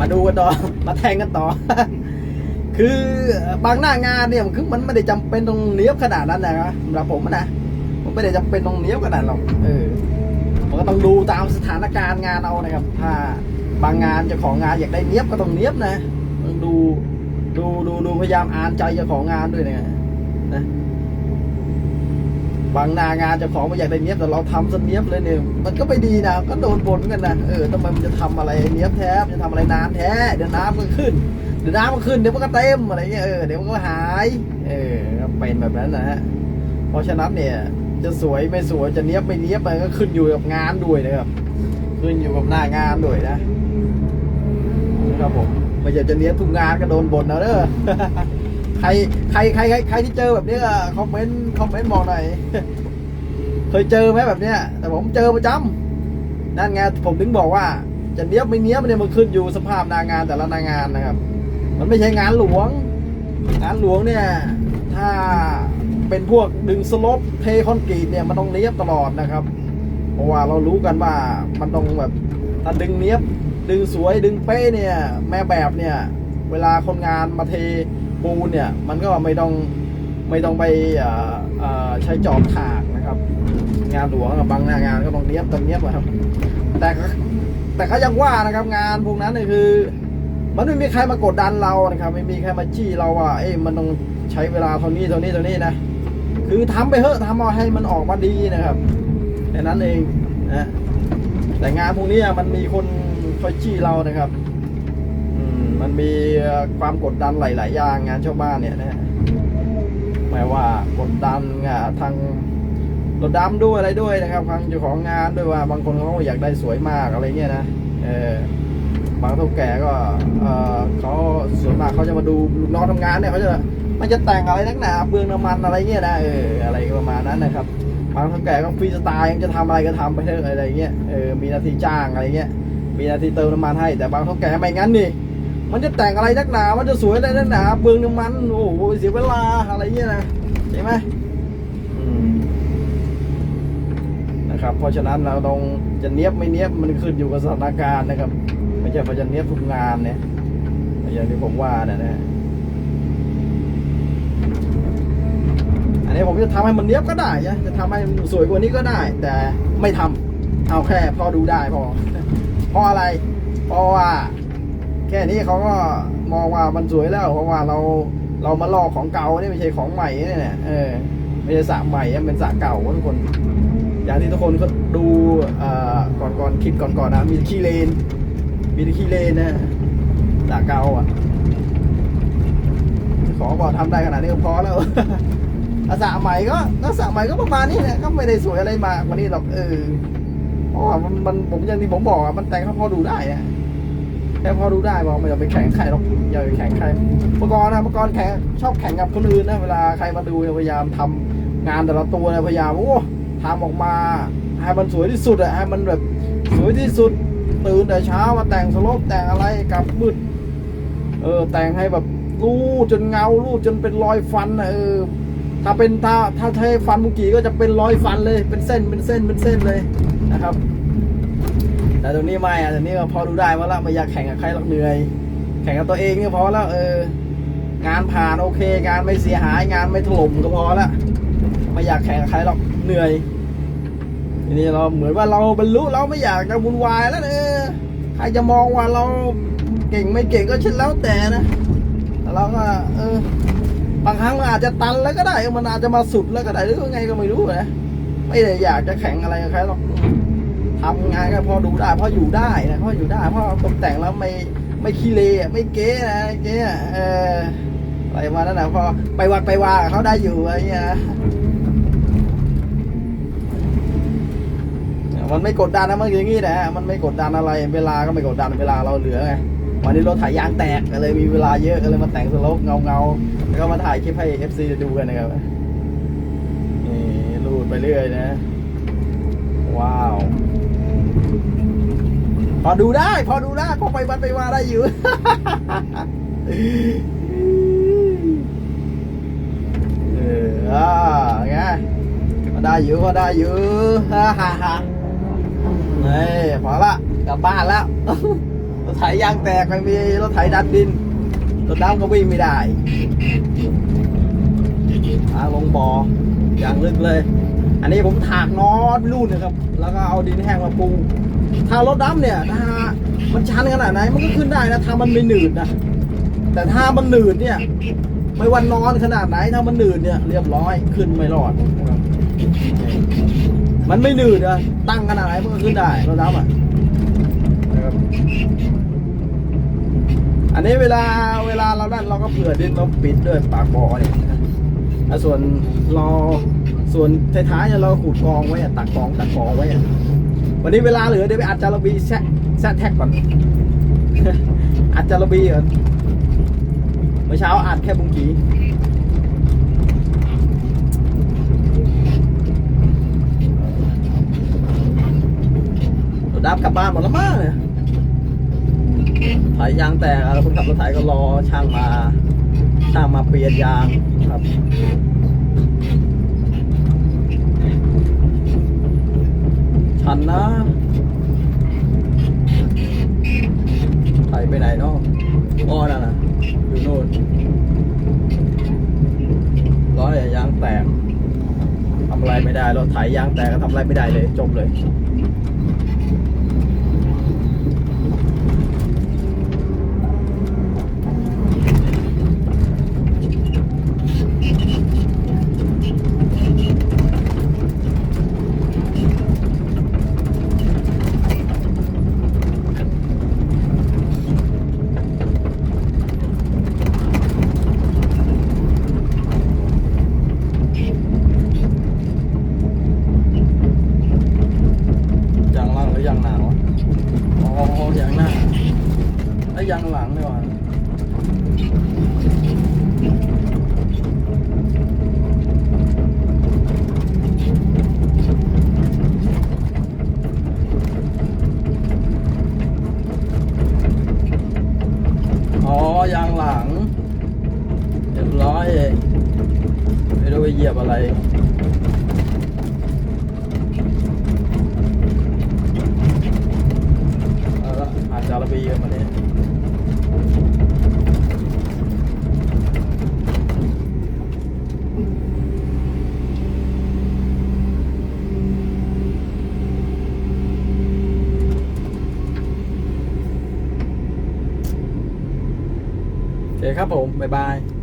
มาดูกันต่อ มาแทงกันต่อ คือบางหน้างานเนี่ยมันคือมันไม่ได้จำเป็นต้องเนี้ยบขนาดนั้นนะครับสำหรับผมนะมันไม่ได้จำเป็นต้องเนี้ยบขนาดหรอกเออมันก็ต้องดูตามสถานการณ์งานเอานะครับ ถ้าบางงานจ้าของงานอยากได้เนี้ยบก็ต้องเนี้ยบนะต้องดูดูดูดูพยายามอ่านใจเจ้าของงานด้วยนะนะ บางนางานเจ้าของไม่อยากได้เนี้ยบแต่เราทำซะเนี้ยบเลยเนี่ยมันก็ไม่ดีนะก็โดนบ่นกันนะเออทำไมมันจะทำอะไรเนี้ยบแท้จะทำอะไรนานแท้เดี๋ยวน้ำมันขึ้นเดี๋ยวน้ำมันขึ้นเดี๋ยวมันก็เต็มอะไรเงี้ยเออเดี๋ยวมันก็หายเออเป็นแบบนั้นนะฮะเพราะฉะนั้นเนี่ย จะสวยไม่สวยจะเนี้ยบไม่เนี้ยบมันก็ขึ้นอยู่กับงานด้วยนะครับขึ้นอยู่กับหน้างานด้วยนะนะครับผมไม่อยากจะเนี้ยบทุกงานก็โดนบ่นนะเด้อ ครใครใครใครใครที่เจอแบบนี้ก็คอมเมนต์คอมเมนต์บอกหน่อย เคยเจอไหมแบบเนี้ย แต่ผมเจอประจำนั่นไงผมถึงบอกว่า จะเนี้ยบไม่เนี้ยบเนี่ยมันขึ้นอยู่สภาพนางานแต่ละนางานนะครับ มันไม่ใช่งานหลวง งานหลวงเนี่ย ถ้าเป็นพวกดึงสลบเทคอนกรีตเนี่ยมันต้องเนี้ยบตลอดนะครับ เพราะว่าเรารู้กันว่ามันต้องแบบถ้าดึงเนี้ยบดึงสวยดึงเป้เนี่ย แม่แบบเนี่ย เวลาคนงานมาเท ปูนเนี่ยมันก็ไม่ต้องไม่ต้องไปใช้จอบถากนะครับ งานหลวงบางหน้างานก็ต้องเนี้ยบต้องเนี้ยบอะครับ แต่แต่เขายังว่านะครับงานพวกนั้นเนี่ยคือ มันไม่มีใครมากดดันเรานะครับ ไม่มีใครมาจี้เราว่าเอ้ยมันต้องใช้เวลาเท่านี้เท่านี้เท่านี้นะคือทำไปเถอะทำเอาให้มันออกมาดีนะครับแค่นั้นเองนะแต่งานพวกนี้มันมีคนคอยจี้เรานะครับ มันมีความกดดันหลาย ๆ อย่างงานชาวบ้านเนี่ยนะฮะหมายว่ากดดันอะทางรถดำด้วยอะไรด้วยนะครับทางเจ้าของงานด้วยว่าบางคนเขาอยากได้สวยมากอะไรเงี้ยนะเออบางเท่าแก่ก็เออเขาส่วนมากเขาจะมาดูลูกน้องทำงานเนี่ยเขาจะมันจะแต่งอะไรนักหนาเปลืองน้ำมันอะไรเงี้ยนะเอออะไรประมาณนั้นนะครับบางเท่าแก่ก็ฟรีสไตล์ยังจะทำอะไรก็ทำไปเถอะอะไรเงี้ยเออมีนาทีจ้างอะไรเงี้ยมีนาทีเติมน้ำมันให้แต่บางเท่าแก่ไม่งั้นนี่ มันจะแต่งอะไรนักหนา มันจะสวยอะไรนักหนาเปลืองน้ำมัน โอ้โหเสียเวลาอะไรเงี้ยนะใช่ไหมนะครับ เพราะฉะนั้นเราต้องจะเนี้ยบไม่เนี้ยบมันขึ้นอยู่กับสถานการณ์นะครับ ไม่ใช่ว่าจะเนี้ยบทุกงานเนี่ยอย่างที่ผมว่าเนี่ยนะอันนี้ผมจะทำให้มันเนี้ยบก็ได้นะจะทำให้มันสวยกว่านี้ก็ได้ แต่ไม่ทำเอาแค่พอดูได้พอเพราะอะไร เพราะว่า ค่นี้เขาก็มองว่ามันสวยแล้วเพราะว่าเราเรามาลอกของเก่านี่ไม่ใช่ของใหม่เนี่ยนะเออไม่ใช่สระใหม่เป็นสระเก่าทุกคน อย่างที่ทุกคนก็ดูก่อนก่อนคลิปก่อนก่อนนะมีขี้เลน มีขี้เลนนะสระเก่าอะ ขอบอกทำได้ขนาดนี้ก็พอแล้วอาสระใหม่ก็อาสระใหม่ก็ประมาณนี้แหละก็ไม่ได้สวยอะไรมากกว่านี้หรอกเออเพราะว่ามันมันผมอย่างที่ผมบอกอะมันแต่งแค่พอดูได้อะ แค่พอดูได้บอกไม่อยากไปแข่งใครหรอกอย่าไปแข่งใครเมื่อก่อนนะเมื่อก่อนแข่งชอบแข่งกับคนอื่นนะเวลาใครมาดูพยายามทำงานแต่ละตัวพยายามโอ้ทำออกมาให้มันสวยที่สุดอะให้มันแบบสวยที่สุดตื่นแต่เช้ามาแต่งสลปแต่งอะไรกับมืดเออแต่งให้แบบรูดจนเงารูดจนเป็นรอยฟันนะเออถ้าเป็นถ้าถ้าเทฟันมุกีก็จะเป็นรอยฟันเลยเป็นเส้นเป็นเส้นเป็นเส้นเลยนะครับ แต่ตรงนี้ไม่อะตรงนี้ก็พอดูได้ว่าละไม่อยากแข่งกับใครหรอกเหนื่อย แข่งกับตัวเองก็พอแล้วเอองานผ่านโอเค งานไม่เสียหายงานไม่ถล่มก็พอละไม่อยากแข่งกับใครหรอกเหนื่อยทีนี้เราเหมือนว่าเราบรรลุเราไม่อยากจะวุ่นวายแล้วเออใครจะมองว่าเราเก่งไม่เก่งก็เช่นแล้วแต่นะแต่เราก็เออบางครั้งมันอาจจะตันแล้วก็ได้มันอาจจะมาสุดแล้วก็ได้หรือไงก็ไม่รู้นะไม่ได้อยากจะแข่งอะไรกับใครหรอก ทำงานก็พอดูได้พออยู่ได้นะพออยู่ได้พราะตกแต่งแล้วไม่ไม่ขี้เละไม่เก๊นะเก๊อะเอออะไรมานั่นนะพอไปวัดไปว่าเขาได้อยู่อะไรเงี้ยนะมันไม่กดดันนะมันอย่างงี้นะมันไม่กดดันอะไร เวลาก็ไม่กดดันเวลาเราเหลือไงวันนี้รถถ่ายยางแตกก็เลยมีเวลาเยอะก็เลยมาแต่งสโลปเงาเงาๆแล้วก็มาถ่ายคลิปให้ FC ดูกันนะครับนี่รูดไปเรื่อยนะ ว้าว พอดูได้ พอดูได้พอไปวันไปว่าได้อยู่ เออไงพอได้อยู่พอได้อยู่ฮ่าฮ่าฮ่านี่พอละกลับบ้านแล้วรถไถยางแตกไม่มีรถไถดันดินรถดำก็วิ่งไม่ได้ทาลงบ่ออย่างลึกเลย อันนี้ผมถากน็อตรูดนะครับ แล้วก็เอาดินแห้งมาปูทางรถดำเนี่ยถ้ามันชันขนาดไหนมันก็ขึ้นได้นะถ้ามันไม่หนืดนะแต่ถ้ามันหนืดเนี่ย ไม่วันนอนขนาดไหนถ้ามันหนืดเนี่ยเรียบร้อยขึ้นไม่รอด มันไม่หนืดอะตั้งขนาดไหนมันก็ขึ้นได้รถดำอะอันนี้เวลาเวลาเราดันเราก็เผื่อดินเราปิดด้วยปากบ่อเนี่ย นะส่วนรอส่วนท้ายๆเนี่ยเราขูดกองไว้อะตักกองตักกองไว้อะวันนี้เวลาเหลือเดี๋ยวไปอัดจารบีแซะแซะแท็กก่อนอัดจารบีก่อเมื่อเช้าอัดแค่บุงกีดับกลับบ้านหมดแล้วมั้งเนี่ยยางแตกแล้วคนขับรถไถก็รอช่างมา ช่างมาเปลี่ยนยาง ครับชันนะไถไปไหนเนาะอ้อนั่นนะอยู่โน่นร้อยยางแตกทำอะไรไม่ได้รถไถยางแตกก็ทำอะไรไม่ได้เลยจบเลยางล่างหรือยางหนาวะอ๋อยางหน้าไอ้ยยางหลังนี่หว่าอ๋อยางหลังเรียบร้อย ไปเหยียบอะไรอาละอาจารย์บีกันมาเลยโอเคครับผม บ๊ายบาย